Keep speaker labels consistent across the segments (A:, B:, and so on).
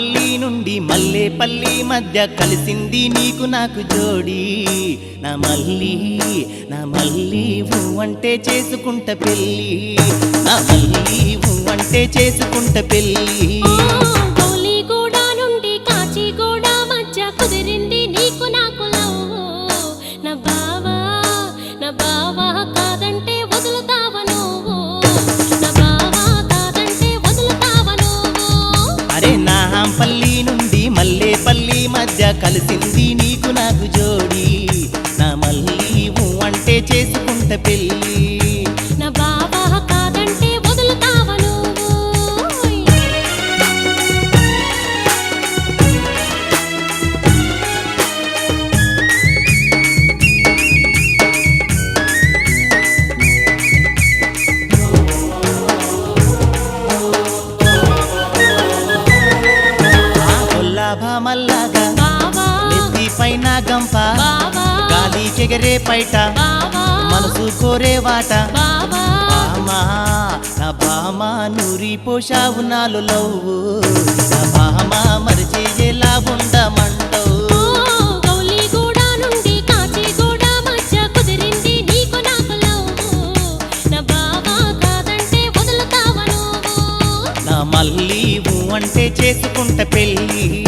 A: మల్లేపల్లి మధ్య కలిసింది నీకు నాకు జోడి. నా మల్లి నా మల్లి అంటే చేసుకుంట పెళ్ళి. నా మల్లి అంటే చేసుకుంట పెళ్ళి. కలిసింది నీకు నాకు జోడి. నా ఊ అంటే చేసుకుంట పెళ్ళి.
B: నా బావా కాదంటే
A: మల్లాగా నెత్తి పైన గంప.
B: బావా.
A: గాలికెగరే పైట. మనసు కోరే వాట. బామా నా బామా నూరి పోషావు నాలు లవ్వు. నా బామా మరిచి ఎలా ఉండమంటవు మళ్ళీ అంటే చేసుకుంట పెళ్ళి.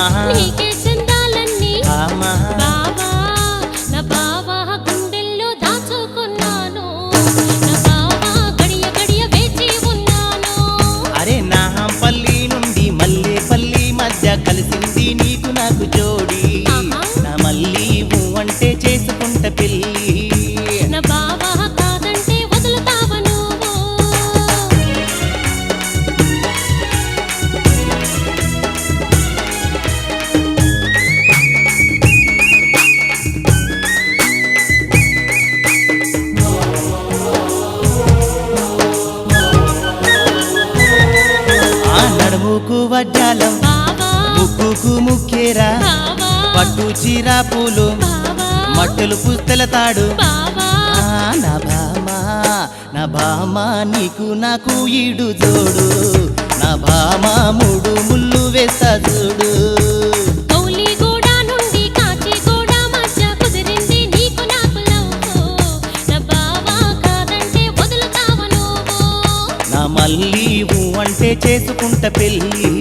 A: ఆమా
B: నీకే
A: వడ్డాలం. ముక్కుకు ముక్కేరా. పట్టు చీర పూలు. మట్టలు పుస్తల తాడు. నా బామా నా బామా నీకు నాకు ఈడు జోడు. నా బామా మూడు ముళ్ళు వేస్తా చూడు. మళ్ళీ అంటే చేసుకుంట పెళ్ళి.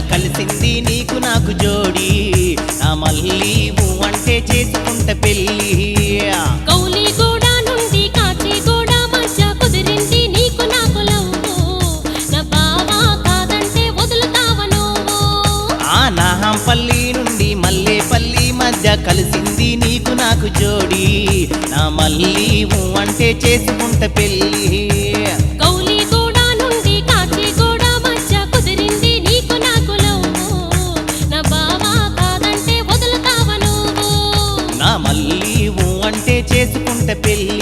A: కలిసింది నీకు నాకు జోడి. నా మళ్ళీ అంటే చేసుకుంట పెళ్ళి.
B: గౌలిగూడ నుండి కాచిగూడ మధ్య కుదిరింది నీకు నాకు లవ్వు. నా బావా కాదంటే వదులుతావా నువ్వు?
A: ఆ నాహంపల్లి నుండి మల్లేపల్లి మధ్య కలిసింది నీకు నాకు జోడి. నా మళ్ళీ అంటే చేసుకుంట పెళ్ళి. చేసుకుంటే పెళ్ళి